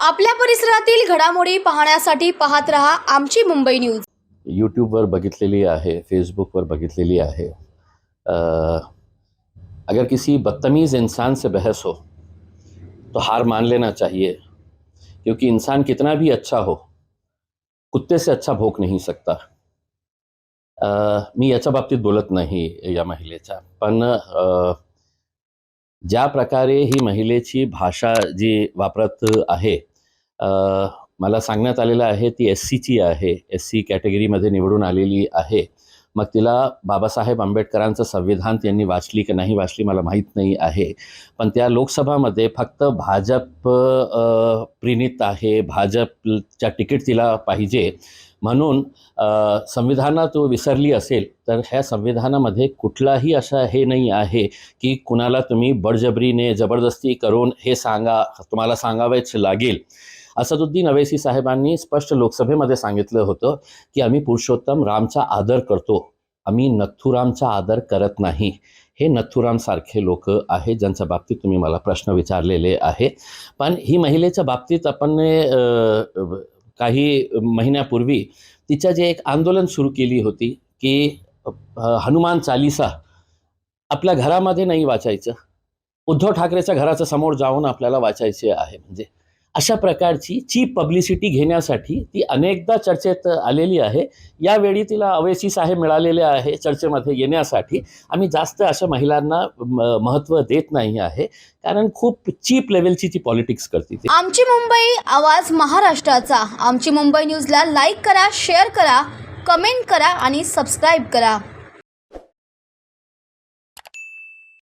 आपल्या परिसरातील घडामोडी पाहण्यासाठी पाहत रहा आमची मुंबई न्यूज़. यूट्यूबवर बघितलेली आहे, फेसबुकवर बघितलेली आहे. अगर किसी बदतमीज़ इंसान से बहस हो तो हार मान लेना चाहिए, क्योंकि इंसान कितना भी अच्छा हो, कुत्ते से अच्छा भोग नहीं सकता। मी याच्या बाबतीत बोलत नाही या महिलेच्या पण ज्या प्रकारे ही महिलेची भाषा जी वापरत आहे मला सांगण्यात आलेलं आहे ती एस सीची आहे. एस सी कॅटेगरीमध्ये निवडून आलेली आहे. मग तिला बाबासाहेब आंबेडकरांचं संविधान त्यांनी वाचली की नाही वाचली मला माहीत नाही आहे. पण त्या लोकसभामध्ये फक्त भाजप अ, आहे. भाजपच्या तिकीट तिला पाहिजे. म्हणून संविधानात तो विसरली असेल तर ह्या संविधानामध्ये कुठलाही असा हे नाही आहे की कुणाला तुम्ही बळजबरीने जबरदस्ती करून हे सांगा तुम्हाला सांगावेच लागेल. असदुद्दीन अवेसी साहेबांनी स्पष्ट लोकसभेमध्ये सांगितलं होतं की आम्ही पुरुषोत्तम रामचा आदर करतो आम्ही नथुरामचा आदर करत नाही. हे नथुरामसारखे लोक आहेत ज्यांच्या बाबतीत तुम्ही मला प्रश्न विचारलेले आहे. पण ही महिलेच्या बाबतीत आपण काही महिन्यापूर्वी तिच्या जे एक आंदोलन सुरू केली होती की हनुमान चालिसा आपल्या घरामध्ये नाही वाचायचं. उद्धव ठाकरेच्या घराच्या समोर जाऊन आपल्याला वाचायचे आहे. म्हणजे अशा प्रकारची चीप पब्लिसिटी घेण्यासाठी ती अनेकदा चर्चेत आलेली आहे. यावेळी तिला अवैसी साहेब मिळालेले आहे चर्चेमध्ये येण्यासाठी. आम्ही जास्त अशा महिलांना म- महत्त्व देत नाही आहे. कारण खूप चीप लेवलची ती पॉलिटिक्स करते ती. आमची मुंबई आवाज महाराष्ट्राचा. आमची मुंबई न्यूजला लाईक करा शेअर करा कमेंट करा आणि सबस्क्राईब करा.